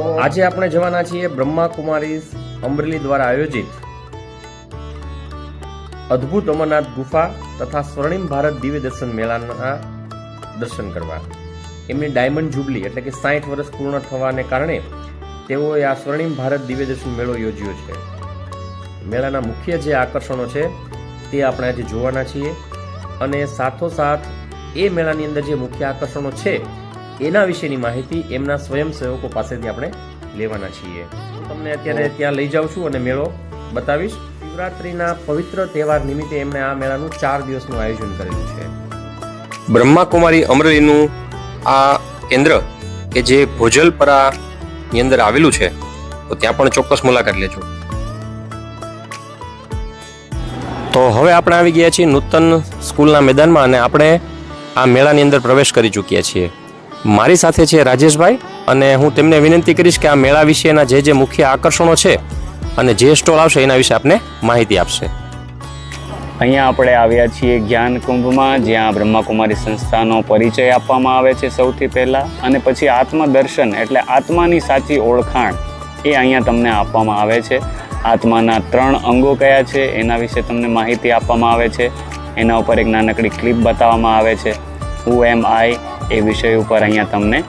તો આજે આપણે જવાના છીએ બ્રહ્મા કુમારી અમરેલી દ્વારા આયોજિત અદ્ભુત અમરનાથ ગુફા તથા સ્વર્ણિમ ભારત દિવ્ય દર્શન મેળાના દર્શન કરવા. એમની ડાયમંડ જુબલી એટલે કે સાઠ વર્ષ પૂર્ણ થવાને કારણે તેઓએ આ સ્વર્ણિમ ભારત દિવ્ય દર્શન મેળો યોજ્યો છે. મેળાના મુખ્ય જે આકર્ષણો છે તે આપણે આજે જોવાના છીએ અને સાથોસાથ એ મેળાની અંદર જે મુખ્ય આકર્ષણો છે એના વિશેની માહિતી એમના સ્વયંસેવકો પાસેથી આપણે લેવાના છીએ. હું તમને અત્યારે ત્યાં લઈ જાઉં છું અને મેળો બતાવીશ. શિવરાત્રિના પવિત્ર તહેવાર નિમિત્તે એમણે આ મેળાનું ચાર દિવસનું આયોજન કરેલું છે. બ્રહ્માકુમારી અમરેલીનું આ કેન્દ્ર કે જે ભોજલપરાની અંદર આવેલું છે તો ત્યાં પણ ચોક્કસ મુલાકાત લેજો. તો હવે આપણે આવી ગયા છીએ નૂતન સ્કૂલના મેદાનમાં અને આપણે આ મેળાની અંદર પ્રવેશ કરી ચૂક્યા છીએ. મારી સાથે છે રાજેશભાઈ અને હું તેમને વિનંતી કરીશ કે આ મેળા વિશેના જે જે મુખ્ય આકર્ષણો છે અને જે સ્ટોલ આવશે એના વિશે આપને માહિતી આપશે. અહીંયા આપણે આવ્યા છીએ જ્ઞાન કુંભમાં, જ્યાં બ્રહ્માકુમારી સંસ્થાનો પરિચય આપવામાં આવે છે સૌથી પહેલાં. અને પછી આત્મદર્શન એટલે આત્માની સાચી ઓળખાણ એ અહીંયા તમને આપવામાં આવે છે. આત્માના ત્રણ અંગો કયા છે એના વિશે તમને માહિતી આપવામાં આવે છે. એના ઉપર એક નાનકડી ક્લિપ બતાવવામાં આવે છે. હુ એમ આઈ એ વિષય ઉપર અહીંયા તમને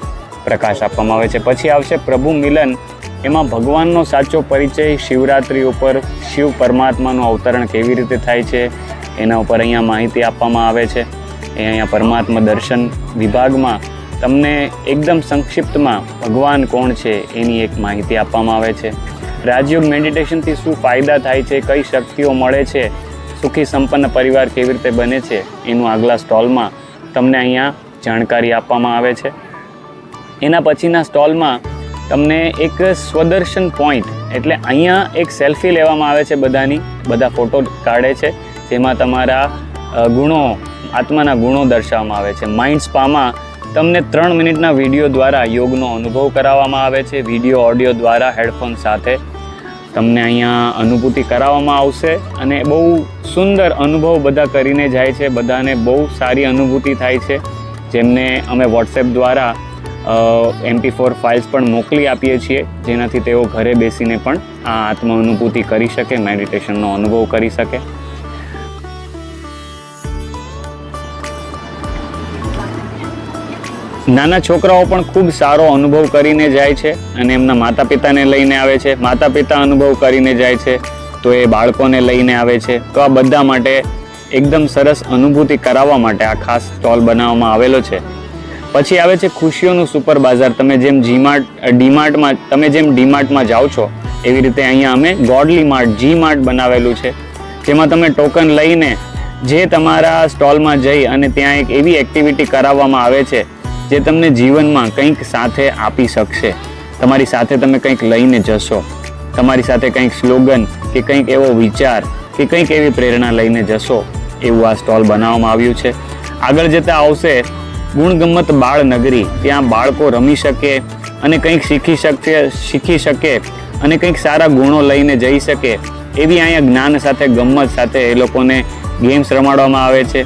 પ્રકાશ આપવામાં આવે છે. પછી આવશે પ્રભુ મિલન. એમાં ભગવાનનો સાચો પરિચય શિવરાત્રિ ઉપર શિવ પરમાત્માનું અવતરણ કેવી રીતે થાય છે, એના ઉપર અહીંયા માહિતી આપવામાં આવે છે. એ અહીંયા પરમાત્મા દર્શન વિભાગમાં તમને એકદમ સંક્ષિપ્તમાં ભગવાન કોણ છે એની એક માહિતી આપવામાં આવે છે. રાજયોગ મેડિટેશનથી શું ફાયદા થાય છે, કઈ શક્તિઓ મળે છે, સુખી સંપન્ન પરિવાર કેવી રીતે બને છે, એનું આગલા સ્ટોલમાં તમને અહીંયા જાણકારી આપવામાં આવે છે. એના પછીના સ્ટોલમાં તમને એક સ્વદર્શન પોઈન્ટ, એટલે અહીંયા એક સેલ્ફી લેવામાં આવે છે બધાની, બધા ફોટો કાઢે છે, જેમાં તમારા ગુણો, આત્માના ગુણો દર્શાવવામાં આવે છે. માઇન્ડ સ્પામાં તમને ત્રણ મિનિટના વીડિયો દ્વારા યોગનો અનુભવ કરાવવામાં આવે છે. વીડિયો, ઓડિયો દ્વારા, હેડફોન સાથે તમને અહીંયા અનુભૂતિ કરાવવામાં આવશે અને બહુ સુંદર અનુભવ બધા કરીને જાય છે. બધાને બહુ સારી અનુભૂતિ થાય છે. જેમને અમે વોટ્સએપ દ્વારા એમપી ફોર ફાઇલ્સ પણ મોકલી આપીએ છીએ, જેનાથી તેઓ ઘરે બેસીને પણ આ આત્મ અનુભૂતિ કરી શકે મેડિટેશનનો અનુભવ કરી શકે. નાના છોકરાઓ પણ ખૂબ સારો અનુભવ કરીને જાય છે અને એમના માતા પિતાને લઈને આવે છે. માતા પિતા અનુભવ કરીને જાય છે તો એ બાળકોને લઈને આવે છે. તો આ બધા માટે એકદમ સરસ અનુભૂતિ કરાવવા માટે આ ખાસ સ્ટોલ બનાવવામાં આવેલો છે. પછી આવે છે ખુશીઓનું સુપર બાજાર તમે જેમ જીમાર્ટ ડીમાર્ટમાં તમે જેમ ડીમાર્ટમાં જાઓ છો, એવી રીતે અહીંયા અમે ગોડલી માર્ટ જી માર્ટ બનાવેલું છે. જેમાં તમે ટોકન લઈને જે તમારા સ્ટોલમાં જઈ અને ત્યાં એક એવી એક્ટિવિટી કરાવવામાં આવે છે, જે તમને જીવનમાં કંઈક સાથે આપી શકશે. તમારી સાથે તમે કંઈક લઈને જશો. તમારી સાથે કંઈક સ્લોગન કે કંઈક એવો વિચાર કે કંઈક એવી પ્રેરણા લઈને જશો. એવું આ સ્ટોલ બનાવવામાં આવ્યું છે. આગળ જતાં આવશે ગુણગમ્મત બાળ નગરી ત્યાં બાળકો રમી શકે અને કંઈક શીખી શકે શીખી શકે અને કંઈક સારા ગુણો લઈને જઈ શકે એવી અહીંયા જ્ઞાન સાથે, ગમ્મત સાથે એ લોકોને ગેમ્સ રમાડવામાં આવે છે.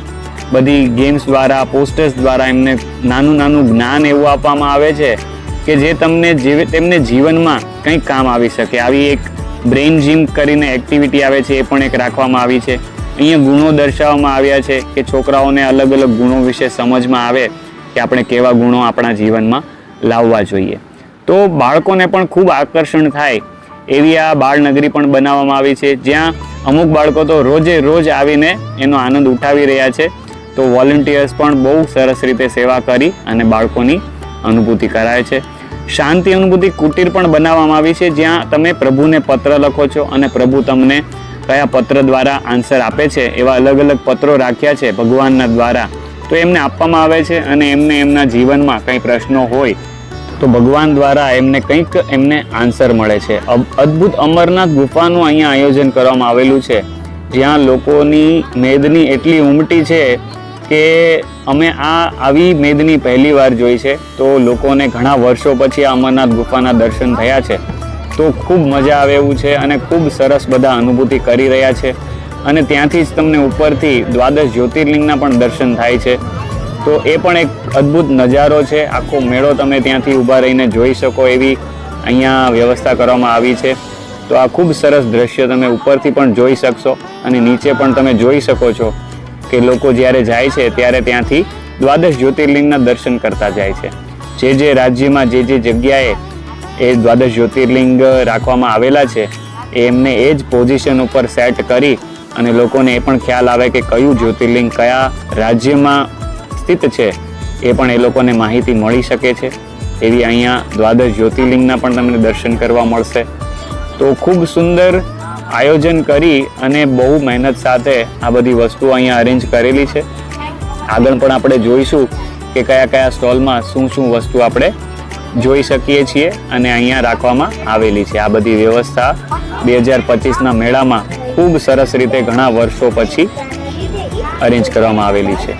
બધી ગેમ્સ દ્વારા, પોસ્ટર્સ દ્વારા એમને નાનું નાનું જ્ઞાન એવું આપવામાં આવે છે કે જે તમને જીવ, તેમને જીવનમાં કંઈક કામ આવી શકે. આવી એક બ્રેઇન જીમ કરીને એક્ટિવિટી આવે છે, એ પણ એક રાખવામાં આવી છે. અહીંયા ગુણો દર્શાવવામાં આવ્યા છે કે છોકરાઓને અલગ અલગ ગુણો વિશે સમજમાં આવે કે આપણે કેવા ગુણો આપણા જીવનમાં લાવવા જોઈએ. તો બાળકોને પણ ખૂબ આકર્ષણ થાય એવી આ બાળનગરી પણ બનાવવામાં આવી છે. જ્યાં અમુક બાળકો તો રોજે રોજ આવીને એનો આનંદ ઉઠાવી રહ્યા છે. તો વોલન્ટિયર્સ પણ બહુ સરસ રીતે સેવા કરી અને બાળકોની અનુભૂતિ કરાય છે. શાંતિ અનુભૂતિ કુટીર પણ બનાવવામાં આવી છે. જ્યાં તમે પ્રભુને પત્ર લખો છો અને પ્રભુ તમને કયા પત્ર દ્વારા આન્સર આપે છે એવા અલગ અલગ પત્રો રાખ્યા છે ભગવાનના દ્વારા? તો એમને આપવામાં આવે છે અને એમને એમના જીવનમાં કંઈ પ્રશ્નો હોય, તો ભગવાન દ્વારા એમને કંઈક એમને આન્સર મળે છે. અદ્ભુત અમરનાથ ગુફાનું અહીંયા આયોજન કરવામાં આવેલું છે. જ્યાં લોકોની મેદની એટલી ઉમટી છે કે અમે આ, આવી મેદની પહેલી વાર જોઈ છે. તો લોકોને ઘણા વર્ષો પછી આ અમરનાથ ગુફાના દર્શન થયા છે. તો ખૂબ મજા આવે એવું છે અને ખૂબ સરસ બધા અનુભૂતિ કરી રહ્યા છે. અને ત્યાંથી જ તમને ઉપરથી દ્વાદશ જ્યોતિર્લિંગના પણ દર્શન થાય છે. તો એ પણ એક અદ્ભુત નજારો છે. આખો મેળો તમે ત્યાંથી ઊભા રહીને જોઈ શકો એવી અહીંયા વ્યવસ્થા કરવામાં આવી છે. તો આ ખૂબ સરસ દ્રશ્ય તમે ઉપરથી પણ જોઈ શકશો અને નીચે પણ તમે જોઈ શકો છો કે લોકો જ્યારે જાય છે ત્યારે ત્યાંથી દ્વાદશ જ્યોતિર્લિંગના દર્શન કરતા જાય છે. જે જે રાજ્યમાં જે જે જગ્યાએ એ દ્વાદશ જ્યોતિર્લિંગ રાખવામાં આવેલા છે. એમને એ જ પોઝિશન ઉપર સેટ કરી અને લોકોને એ પણ ખ્યાલ આવે કે કયું જ્યોતિર્લિંગ કયા રાજ્યમાં સ્થિત છે. એ પણ એ લોકોને માહિતી મળી શકે છે. એવી અહીંયા દ્વાદશ જ્યોતિર્લિંગના પણ તમને દર્શન કરવા મળશે. તો ખૂબ સુંદર આયોજન કરી અને બહુ મહેનત સાથે આ બધી વસ્તુઓ અહીંયા અરેન્જ કરેલી છે. આગળ પણ આપણે જોઈશું કે કયા કયા સ્ટોલમાં શું શું વસ્તુ આપણે જોઈ શકીએ છીએ અને અહીંયા રાખવામાં આવેલી છે. આ બધી વ્યવસ્થા બે હજાર પચીસના મેળામાં ખૂબ સરસ રીતે ઘણા વર્ષો પછી અરેન્જ કરવામાં આવેલી છે.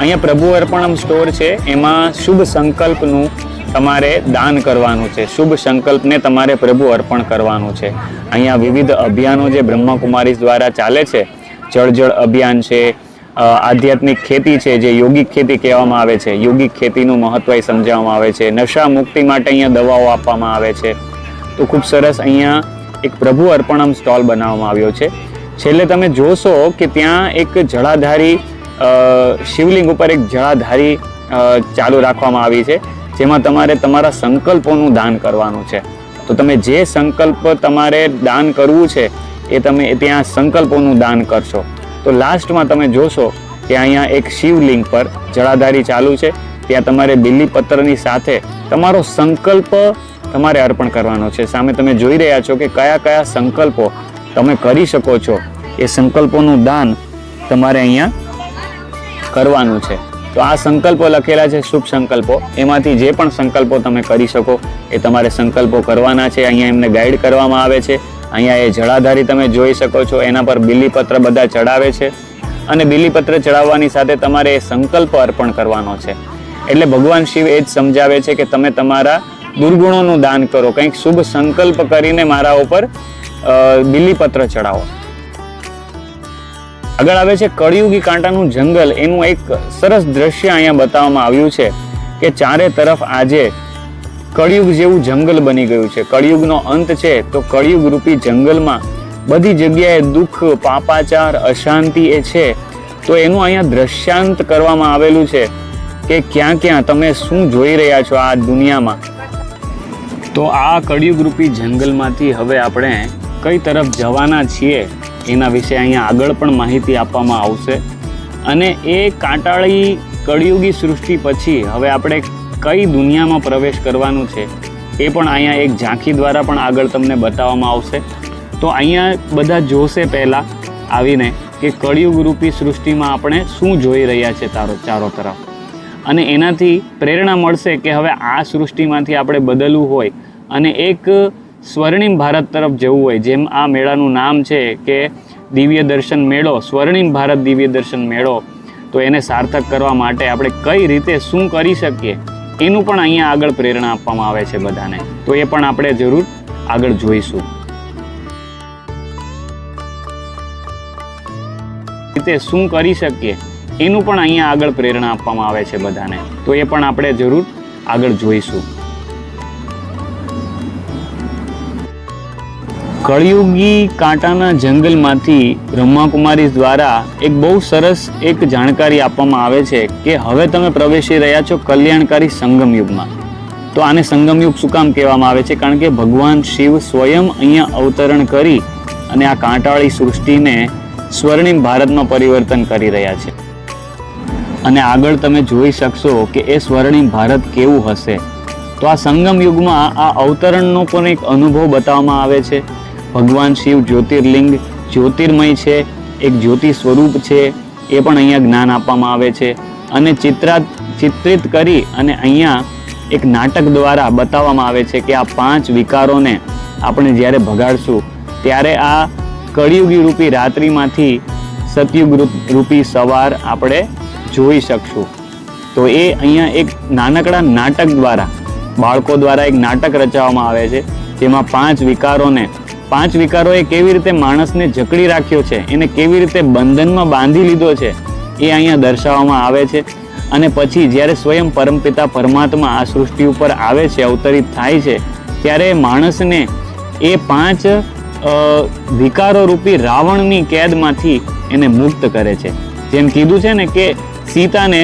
અહીંયા પ્રભુ અર્પણમ સ્ટોર છે. એમાં શુભ સંકલ્પનું તમારે દાન કરવાનું છે. શુભ સંકલ્પને તમારે પ્રભુ અર્પણ કરવાનું છે. અહીંયા વિવિધ અભિયાનો જે બ્રહ્મકુમારીઝ દ્વારા ચાલે છે. જળ જળ અભિયાન છે આધ્યાત્મિક ખેતી છે, જે યોગિક ખેતી કહેવામાં આવે છે. યોગિક ખેતીનું મહત્વ સમજાવવામાં આવે છે. નશા મુક્તિ માટે અહીંયા દવાઓ આપવામાં આવે છે. તો ખૂબ સરસ અહીંયા એક પ્રભુ અર્પણમ સ્ટોલ બનાવવામાં આવ્યો છે. છેલ્લે તમે જોશો કે ત્યાં એક જળાધારી શિવલિંગ ઉપર એક જળાધારી ચાલુ રાખવામાં આવી છે, જેમાં તમારે તમારા સંકલ્પોનું દાન કરવાનું છે. તો તમે જે સંકલ્પ તમારે દાન કરવું છે, એ તમે ત્યાં સંકલ્પોનું દાન કરશો. તો લાસ્ટમાં તમે જોશો કે અહીંયા એક શિવલિંગ પર જળાધારી ચાલુ છે. ત્યાં તમારે બિલીપત્રની સાથે તમારો સંકલ્પ તમારે અર્પણ કરવાનો છે. સામે તમે જોઈ રહ્યા છો કે કયા કયા સંકલ્પો તમે કરી શકો છો. એ સંકલ્પોનું દાન તમારે અહીંયા કરવાનું છે. તો આ સંકલ્પો લખેલા છે શુભ સંકલ્પો. એમાંથી જે પણ સંકલ્પો તમે કરી શકો એ તમારે સંકલ્પો કરવાના છે. અહીંયા એમને ગાઈડ કરવામાં આવે છે. અહીંયા એ જળાધારી તમે જોઈ શકો છો, એના પર બિલીપત્ર બધા ચડાવે છે અને બિલીપત્ર ચડાવવાની સાથે તમારે એ સંકલ્પ અર્પણ કરવાનો છે. એટલે ભગવાન શિવ એ જ સમજાવે છે કે તમે તમારા દુર્ગુણોનું દાન કરો, કંઈક શુભ સંકલ્પ કરીને મારા ઉપર બિલીપત્ર ચડાવો. આગળ આવે છે કળિયુગી કાંટાનું જંગલ. એનું એક સરસ દ્રશ્ય અહીંયા બતાવવામાં આવ્યું છે કે ચારે તરફ આજે કળિયુગ જેવું જંગલ બની ગયું છે. કળિયુગનો અંત છે તો કળિયુગ રૂપી જંગલમાં બધી જગ્યાએ દુઃખ, પાપાચાર, અશાંતિ એ છે. તો એનું અહીંયા દ્રશ્યાંત કરવામાં આવેલું છે કે ક્યાં ક્યાં તમે શું જોઈ રહ્યા છો આ દુનિયામાં. તો આ કળિયુગ રૂપી જંગલમાંથી હવે આપણે કઈ તરફ જવાના છીએ એના વિશે અહીંયા આગળ પણ માહિતી આપવામાં આવશે. અને એ કાંટાળી કળિયુગી સૃષ્ટિ પછી હવે આપણે કઈ દુનિયામાં પ્રવેશ કરવાનું છે એ પણ અહીંયા એક ઝાંખી દ્વારા પણ આગળ તમને બતાવવામાં આવશે. તો અહીંયા બધા જોશે પહેલાં આવીને કે કળિયુગ રૂપી સૃષ્ટિમાં આપણે શું જોઈ રહ્યા છે તારો ચારો તરફ. અને એનાથી પ્રેરણા મળશે કે હવે આ સૃષ્ટિમાંથી આપણે બદલવું હોય. અને એક સ્વર્ણિમ ભારત તરફ જવું હોય, જેમ આ મેળાનું નામ છે કે દિવ્ય દર્શન મેળો, સ્વર્ણિમ ભારત દિવ્ય દર્શન મેળો. તો એને સાર્થક કરવા માટે આપણે કઈ રીતે શું કરી શકીએ? એનું પણ અહીંયા આગળ પ્રેરણા આપવામાં આવે છે બધાને. તો એ પણ આપણે જરૂર આગળ જોઈશું. રીતે શું કરી શકીએ, એનું પણ અહીંયા આગળ પ્રેરણા આપવામાં આવે છે બધાને. તો એ પણ આપણે જરૂર આગળ જોઈશું. કળિયુગી કાંટાના જંગલમાંથી બ્રહ્માકુમારી દ્વારા એક બહુ સરસ એક જાણકારી આપવામાં આવે છે કે હવે તમે પ્રવેશી રહ્યા છો કલ્યાણકારી સંગમ યુગમાં તો આને સંગમ યુગ શું કામ કહેવામાં આવે છે? કારણ કે ભગવાન શિવ સ્વયં અહીંયા અવતરણ કરી અને આ કાંટાવાળી સૃષ્ટિને સ્વર્ણિમ ભારતમાં પરિવર્તન કરી રહ્યા છે. અને આગળ તમે જોઈ શકશો કે એ સ્વર્ણિમ ભારત કેવું હશે. તો આ સંગમ યુગમાં આ અવતરણનો પણ એક અનુભવ બતાવવામાં આવે છે. ભગવાન શિવ જ્યોતિર્લિંગ જ્યોતિર્મય છે, એક જ્યોતિ સ્વરૂપ છે, એ પણ અહીંયા જ્ઞાન આપવામાં આવે છે. અને ચિત્રાત ચિત્રિત કરી અને અહીંયા એક નાટક દ્વારા બતાવવામાં આવે છે કે આ પાંચ વિકારોને આપણે જ્યારે ભગાડશું, ત્યારે આ કળિયુગી રૂપી રાત્રિમાંથી સતયુગ રૂપી સવાર આપણે જોઈ શકશું. તો એ અહીંયા એક નાનકડા નાટક દ્વારા, બાળકો દ્વારા એક નાટક રચવામાં આવે છે, જેમાં પાંચ વિકારોને પાંચ વિકારોએ કેવી રીતે માણસને જકડી રાખ્યો છે, એને કેવી રીતે બંધનમાં બાંધી લીધો છે, એ અહીંયા દર્શાવવામાં આવે છે. અને પછી જ્યારે સ્વયં પરમપિતા પરમાત્મા આ સૃષ્ટિ ઉપર આવે છે, અવતરિત થાય છે, ત્યારે માણસને એ પાંચ વિકારો રૂપી રાવણની કેદમાંથી એને મુક્ત કરે છે. જેમ કીધું છે ને કે સીતાને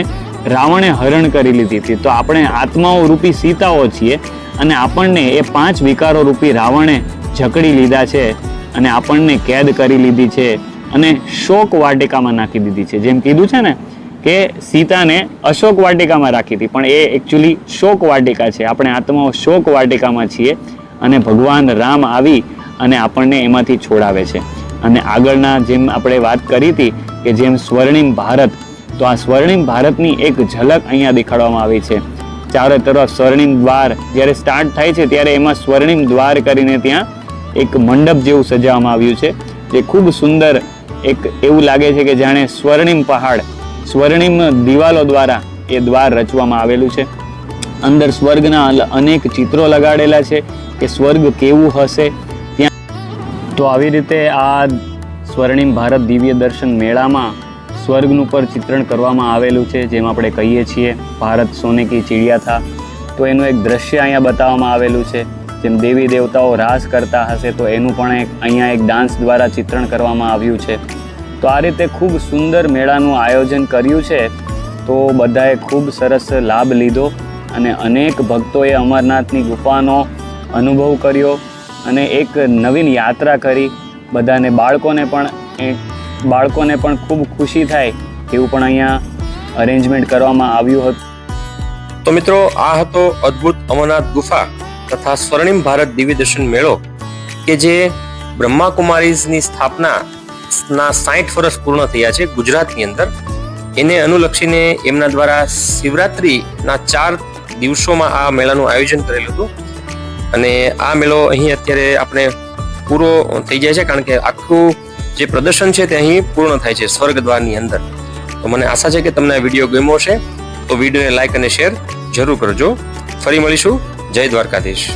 રાવણે હરણ કરી લીધી હતી. તો આપણે આત્માઓ રૂપી સીતાઓ છીએ અને આપણને એ પાંચ વિકારો રૂપી રાવણે જકડી લીધા છે અને આપણને કેદ કરી લીધી છે અને શોક વાટિકામાં નાખી દીધી છે. જેમ કીધું છે ને કે સીતાને અશોક વાટિકામાં રાખી હતી, પણ એ એકચ્યુઅલી શોક વાટિકા છે. આપણે આત્માઓ શોક વાટિકામાં છીએ અને ભગવાન રામ આવી અને આપણને એમાંથી છોડાવે છે. અને આગળના જેમ આપણે વાત કરી હતી કે જેમ સ્વર્ણિમ ભારત, તો આ સ્વર્ણિમ ભારતની એક ઝલક અહીંયા દેખાડવામાં આવી છે. ચારે તરફ સ્વર્ણિમ દ્વાર જ્યારે સ્ટાર્ટ થાય છે, ત્યારે એમાં સ્વર્ણિમ દ્વાર કરીને ત્યાં એક મંડપ જેવું સજાવવામાં આવ્યું છે, જે ખૂબ સુંદર એક એવું લાગે છે કે જાણે સ્વર્ણિમ પહાડ, સ્વર્ણિમ દિવાલો દ્વારા એ દ્વાર રચવામાં આવેલું છે. અંદર સ્વર્ગના અનેક ચિત્રો લગાડેલા છે કે સ્વર્ગ કેવું હશે. ત્યાં તો આવી રીતે આ સ્વર્ણિમ ભારત દિવ્ય દર્શન મેળામાં સ્વર્ગનું પર ચિત્રણ કરવામાં આવેલું છે, જેમ આપણે કહીએ છીએ, ભારત સોને કી ચિડિયા થા. તો એનું એક દ્રશ્ય અહીંયા બતાવવામાં આવેલું છે. જેમ દેવી દેવતાઓ રાસ કરતા હશે, તો એનું પણ એક અહીંયા એક ડાન્સ દ્વારા ચિત્રણ કરવામાં આવ્યું છે. તો આ રીતે ખૂબ સુંદર મેળાનું આયોજન કર્યું છે. તો બધાએ ખૂબ સરસ લાભ લીધો અને અનેક ભક્તોએ અમરનાથની ગુફાનો અનુભવ કર્યો અને એક નવીન યાત્રા કરી. બધાને બાળકોને પણ એ બાળકોને પણ ખૂબ ખુશી થાય એવું પણ અહીંયા અરેન્જમેન્ટ કરવામાં આવ્યું હતું. તો મિત્રો, આ હતો અદ્ભુત અમરનાથ ગુફા. તથા સ્વર્ણિમ ભારત દિવ્ય દર્શન મેળો કે જે બ્રહ્માકુમારીઝની સ્થાપના ના સાઠ વર્ષ પૂર્ણ થયા છે ગુજરાતની અંદર. એને અનુલક્ષીને એમના દ્વારા શિવરાત્રીના ચાર દિવસોમાં આ મેળાનું આયોજન કરેલું હતું. અને આ મેળો અહીં અત્યારે આપણે પૂરો થઈ જાય છે કારણ કે આખું જે પ્રદર્શન છે તે અહીં પૂર્ણ થાય છે સ્વર્ગ દ્વારની અંદર. તો મને આશા છે કે તમને આ વીડિયો ગમ્યો છે તો વિડીયોને લાઈક અને શેર જરૂર કરજો. ફરી મળીશું. જય દ્વારકાધીશ.